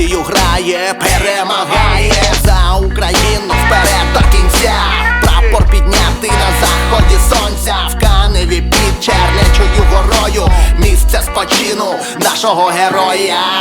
партію грає, перемагає за Україну вперед до кінця. Прапор піднятий на заході сонця, в каневі під Чернечою горою. Місце спочину нашого героя.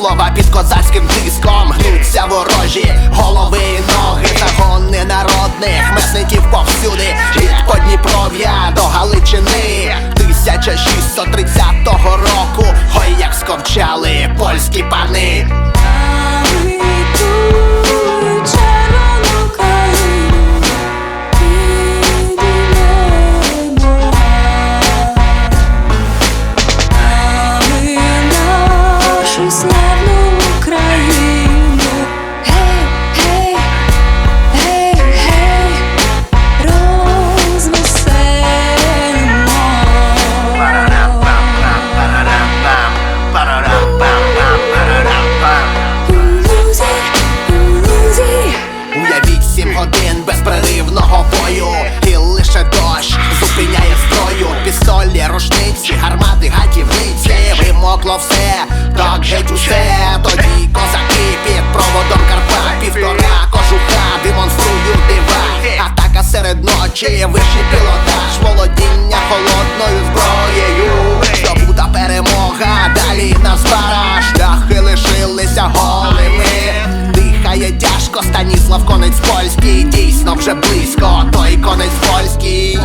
Переяслава під козацьким тиском гнуться ворожі голови і ноги, загони народних месників повсюди. Від Подніпров'я до Галичини 1630 року. Ой, як сковчали польські пани. Вимокло все, так геть усе. Тоді козаки під проводом Карпат Півтора кожуха демонструють дива. Атака серед ночі, вищий пілотаж. Володіння холодною зброєю. Здобута перемога, далі на збара Шляхи лишилися голими. Дихає тяжко Станіслав конець польський. Дійсно вже близько, той конець польський